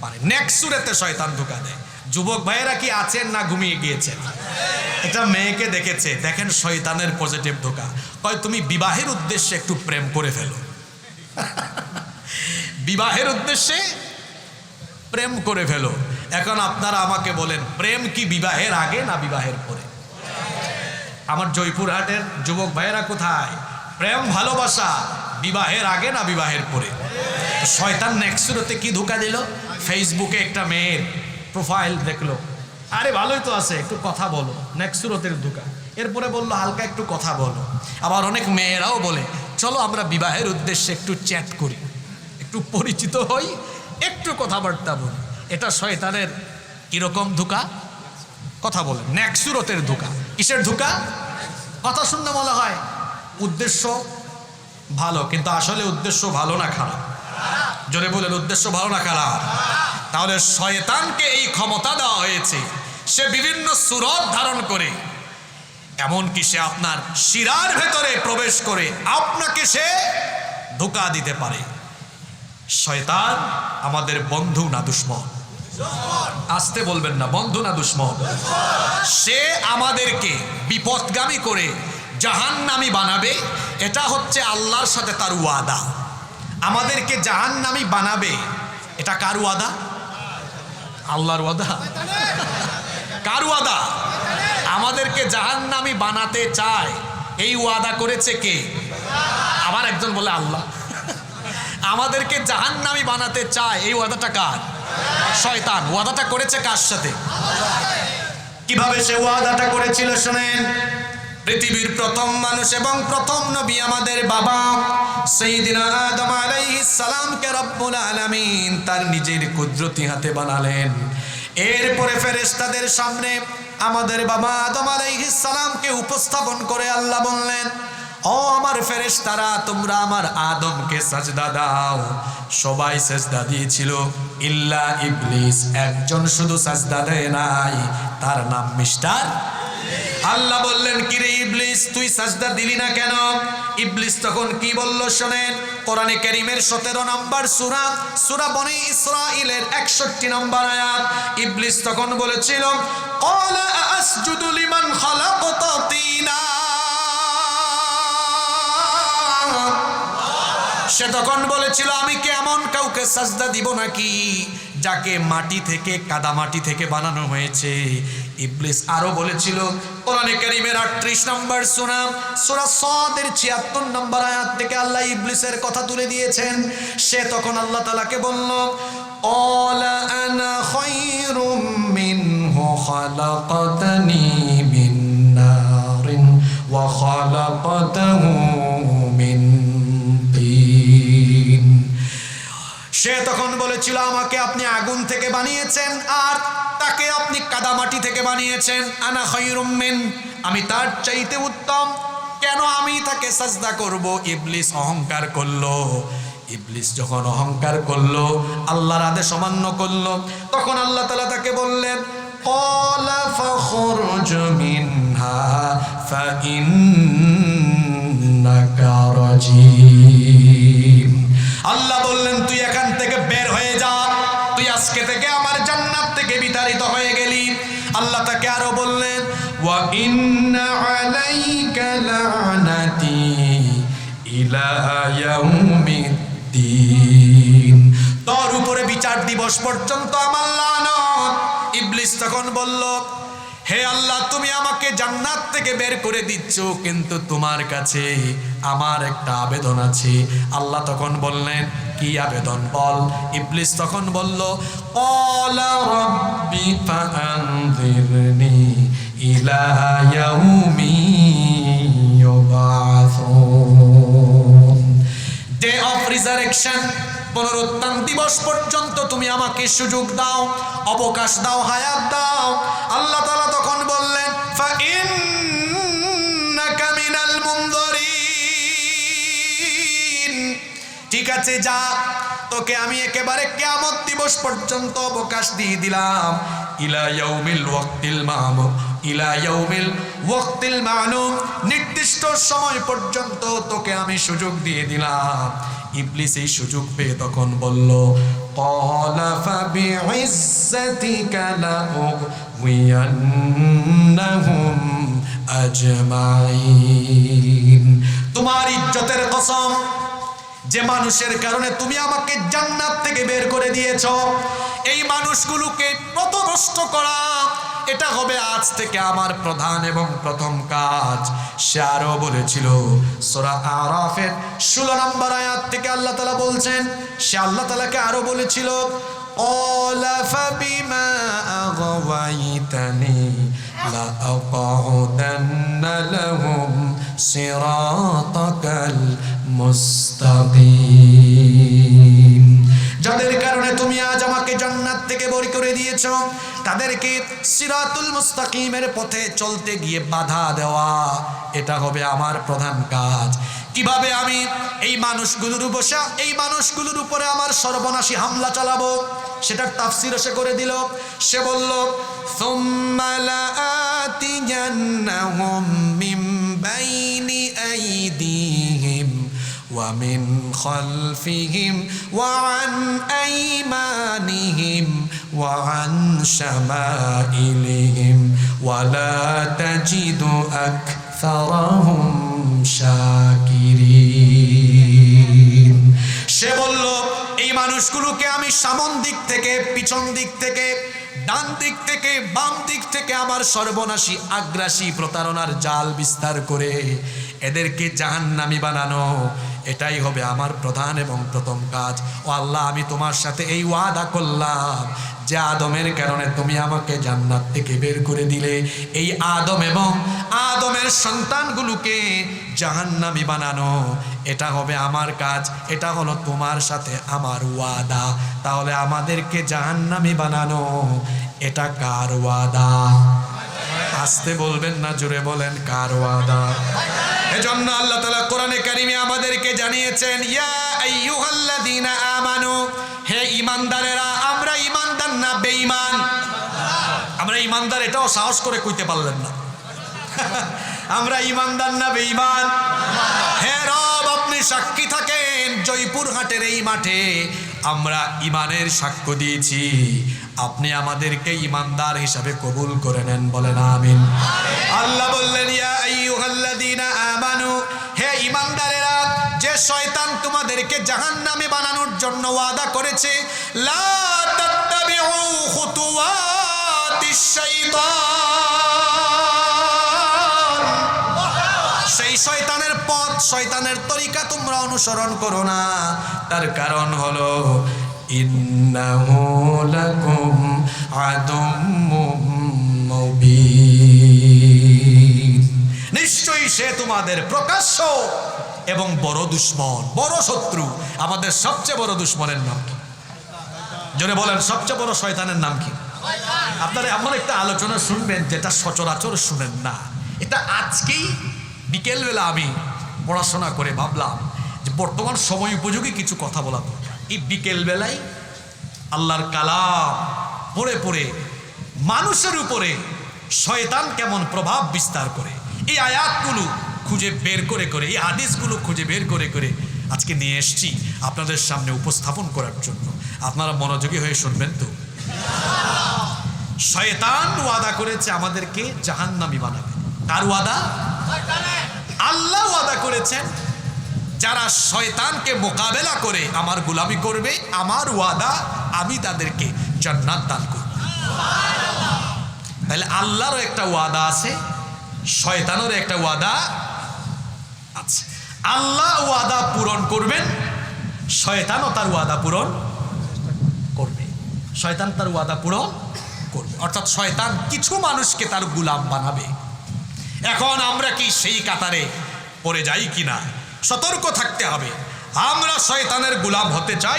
পারে নেক্সুরেতে শয়তান ধোকা দেয়। যুবক ভাইয়েরা কি আছেন না ঘুমিয়ে গিয়েছেন? একটা মেয়েকে দেখেছে, দেখেন শয়তানের পজিটিভ ঢোকা কয়, তুমি বিবাহের উদ্দেশ্যে একটু প্রেম করে ফেলো। বিবাহের উদ্দেশ্যে প্রেম করে ফেলো। এখন আপনারা আমাকে বলেন, প্রেম কি বিবাহের আগে না বিবাহের পরে? আমার জয়পুরহাটের যুবক ভাইয়েরা কোথায়? প্রেম ভালোবাসা বিবাহের আগে না বিবাহের পরে? শয়তান নেক্সুরতে কি ধোকা দিল? ফেসবুকে একটা মেয়ের প্রোফাইল দেখল। আরে ভালোই তো আছে, একটু কথা বলো, নেক্সুরতের ধোকা। এরপরে বলল, হালকা একটু কথা বলো। আবার অনেক মেয়েরাও বলে, চলো আমরা বিবাহের উদ্দেশ্যে একটু চ্যাট করি, একটু পরিচিত হই, একটু কথাবার্তা বলি। এটা শয়তানের কীরকম ধোকা? কথা বলে ন্যাকসুরতের ধোকা। কিসের ধোকা? কথা শুনতে বলা হয়। উদ্দেশ্য ভালো, কিন্তু আসলে উদ্দেশ্য ভালো না খারাপ। জোরে বলেন, উদ্দেশ্য ভালো না খারাপ? তাহলে শয়তানকে এই ক্ষমতা দেওয়া হয়েছে। সে বিভিন্ন সুরত ধারণ করে, এমনকি সে আপনার শিরার ভেতরে প্রবেশ করে আপনাকে সে ধোকা দিতে পারে। শয়তান আমাদের বন্ধু না দুশ্মন? আসতে বলবেন না, বন্ধু না দুশ্মন? সে আমাদেরকে বিপদগামী করে জাহান্নামি বানাবে, এটা হচ্ছে আল্লাহর সাথে তার ওয়াদা। আমাদেরকে জাহান্নামি বানাবে, এটা কার ওয়াদা? আল্লাহর ওয়াদা? কার ওয়াদা? আমাদেরকে জাহান্নামি বানাতে চায়। এই ওয়াদা করেছে কে? আবার একজন বলে, আল্লাহ। আমাদেরকে জাহান্নামি বানাতে চায়, এই ওয়াদাটা কার? শয়তান। ওয়াদাটা করেছে কার সাথে? কীভাবে সে ওয়াদাটা করেছিল, শোনেন? পৃথিবীর প্রথম মানুষ এবং প্রথম নবী আমাদের বাবা সেইদিন আদম আলাইহিস সালামকে রব্বুল আলামিন তার নিজের কুদরতি হাতে বানালেন। এরপরে ফেরেশতাদের সামনে আমাদের বাবা আদম আলাইহিস সালামকে উপস্থাপন করে আল্লাহ বললেন, ও আমার ফেরেশতারা, তোমরা আমার আদমকে সাজদা দাও। সবাই সাজদা দিয়েছিল, ইল্লা ইবলিস, একজন শুধু সাজদা দেয় নাই, তার নাম মিস্টার। আল্লাহ বললেন, কিরে সাজদা দিলি না কেন? ইবলিস তখন কি বলল শোনেন, কোরআনে কারীমের 17 নম্বর সুরা, সূরা বনি ইসরাইলের 61 নম্বর আয়াত। ইবলিস তখন বলেছিল তিনা। সে তখন বলেছিল, আমি কি এমন কাউকে সাজদা দিব নাকি? যাকে মাটি থেকে, কাদা মাটি থেকে বানানো হয়েছে। ইবলিস আরও বলেছিল, কোরআনে কারীমের 38 নম্বর সূরা সূরা সাদের 76 নম্বর আয়াত থেকে আল্লাহ ইবলিসের কথা তুলে দিয়েছেন। সে তখন আল্লাহ তাআলাকে বলল, ক্বালা আনা খায়রুম মিনহু খালাকতানি মিন নারিন ওয়া খালাকতাহু সে তখন বলেছিল, আমাকে আপনি আগুন থেকে বানিয়েছেন আর তাকে আপনি কাদামাটি থেকে বানিয়েছেন। আনা হইরুমেন আমি তার চাইতে উত্তম। কেন আমি তাকে সাজদা করব? ইবলিস অহংকার করল। ইবলিস যখন অহংকার করল, আল্লাহর আদেশ অমান্য করল, তখন আল্লাহ তালা তাকে বললেন ফখর জমিন ওয়া ইন্না আলাইকা লানাতি ইলা ইয়াউমিদ্দিন। তোর উপরে বিচার দিবস পর্যন্ত আমার লানত। ইবলিস তখন বলল, হে আল্লাহ, তুমি আমাকে জান্নাত থেকে বের করে দিচ্ছ, কিন্তু তোমার কাছে আমার একটা আবেদন আছে। আল্লাহ তখন বললেন, কি আবেদন বল? ইবলিস তখন বলল, ক্বালা রাব্বি ফাআনযিরনি ইলা ইয়াউমি ইউবাসুন ডে অফ রিজারেকশন পুনরুত্থান দিবস পর্যন্ত তুমি আমাকে সুযোগ দাও, অবকাশ দাও, হায়াত দাও। আল্লাহ তাআলা তখন বললেন, ফাইন্নাকা মিনাল মুনযারিন ঠিক আছে, যা। তোকে আমি একেবারে কিয়ামত দিবস পর্যন্ত অবকাশ দিয়ে দিলাম। ইলা ইয়াউমিল ওয়াক্তিল মামুম ইলা ইয়াউমিল ওয়াক্তিল মালুম, নির্দিষ্ট সময় পর্যন্ত তোকে আমি সুযোগ দিয়ে দিলাম। ইবলিস এই সুযোগ পেয়ে তখন বলল কলা ফাবিইজ্জাতিকা লাউগওয়িয়ান্নাহুম আজমাইন। তোমার ইজ্জতের কসম, যে মানুষের কারণে তুমি আমাকে জান্নাত থেকে বের করে দিয়েছ, এই মানুষগুলোকে কত করা এটা হবে আজ থেকে আমার প্রধান এবং প্রথম কাজ সে আরো বলেছিল সোরা আরাফের ষোলো নম্বর আয়াত থেকে আল্লাহ তালা বলছেন সে আল্লাহ তালাকে আরো বলেছিল قال فبما أغويتني لأقعدن لهم صراطك المستقيم যাদের কারণে তুমি আজ আমাকে জান্নাত থেকে বরি করে দিয়েছ। তাদেরকে সিরাতুল মুস্তাকিমের পথে চলতে গিয়ে বাধা দেওয়া, এটা হবে আমার প্রধান কাজ। কীভাবে আমি এই মানুষগুলোর বসা এই মানুষগুলোর উপরে আমার সর্বনাশী হামলা চালাবো, সেটার তাফসির সে করে দিল। সে বলল ثم ومن خلفهم وعن أيمانهم وعن شمائلهم ولا تجد أكثرهم شاكرين সে বলল এই মানুষগুলোকে আমি সামন দিক থেকে পিছন দিক থেকে ডান দিক থেকে বাম দিক থেকে আমার সর্বনাশী আগ্রাসী প্রতারণার জাল বিস্তার করে এদেরকে জাহান্নামি বানানো এটাই হবে আমার প্রধান এবং প্রথম কাজ। ও আল্লাহ, আমি তোমার সাথে এই ওয়াদা করলাম যে আদমের কারণে তুমি আমাকে জান্নাত থেকে বের করে দিলে। এই আদম এবং আদমের সন্তানগুলোকে জাহান্নামি বানানো, এটা হবে আমার কাজ, এটা হলো তোমার সাথে আমার ওয়াদা। তাহলে আমাদেরকে জাহান্নামি বানানো, এটা কার ওয়াদা? আসতে বলবেন না, জোরে বলেন, কার ওয়াদা? এজন্য আল্লাহ তাআলা কোরআনে কারিমে আমাদেরকে জানিয়েছেন, ইয়া আইয়ুহাল্লাযীনা আমানু, হে ঈমানদারেরা, আমরা ঈমানদার না বেঈমান? আমরা ঈমানদার, এটাও সাহস করে কইতে পারলেন না। আমরা ঈমানদার না বেঈমান? হে রব, আপনি সাক্ষী থাকেন, জয়পুরহাটের এই মাঠে আমরা ইমানের সাক্ষ্য দিয়েছি। আপনি আমাদেরকে ইমানদার হিসাবে কবুল করে নেন, বলেন আমিন। আল্লাহ বললেন আমানু, হে ইমানদারেরা, যে শয়তান তোমাদেরকে জাহান্নামে বানানোর জন্য ওয়াদা করেছে, লা সেই শয়তানের পথ, শয়তানের তরিকা তোমরা অনুসরণ করো না। তার কারণ হলো ইন্নাহু লাকুম আদুম্মুম মুবিন নিশ্চয়ই সে তোমাদের প্রকাশ্য এবং বড় দুশ্মন, বড় শত্রু। আমাদের সবচেয়ে বড় দুশ্মনের নাম কি? জোরে বলেন, সবচেয়ে বড় শয়তানের নাম কি? আপনারা এমন একটা আলোচনা শুনবেন যেটা সচরাচর শুনেন না। এটা আজকেই বিকেলবেলা আমি পড়াশোনা করে ভাবলাম যে বর্তমান সময় উপযোগী কিছু কথা বলা এই বিকেলবেলায় আল্লাহর কালাম পড়ে পড়ে মানুষের উপরে শয়তান কেমন প্রভাব বিস্তার করে। এই আয়াতগুলো খুঁজে বের করে করে, এই হাদিসগুলো খুঁজে বের করে করে আজকে নিয়ে এসছি আপনাদের সামনে উপস্থাপন করার জন্য। আপনারা মনোযোগী হয়ে শুনবেন তো? শয়তান ওয়াদা করেছে আমাদেরকে জাহান্নামি বানাবে। কার ওয়াদা? আল্লাহ ওয়াদা করেছেন যারা শয়তানকে মোকাবেলা করে আমার গোলামি করবে, আমার ওয়াদা আমি তাদেরকে জান্নাত দান করব। তাহলে আল্লাহরও একটা ওয়াদা আছে, শয়তানেরও একটা ওয়াদা আছে। আল্লাহ ওয়াদা পূরণ করবেন, শয়তানও তার ওয়াদা পূরণ করবে। শয়তান তার ওয়াদা পূরণ করবে। অর্থাৎ শয়তান কিছু মানুষকে তার গুলাম বানাবে। এখন আমরা কি সেই কাতারে পড়ে যাই কিনা? সতর্ক থাকতে হবে। আমরা শয়তানের গুলাম হতে চাই।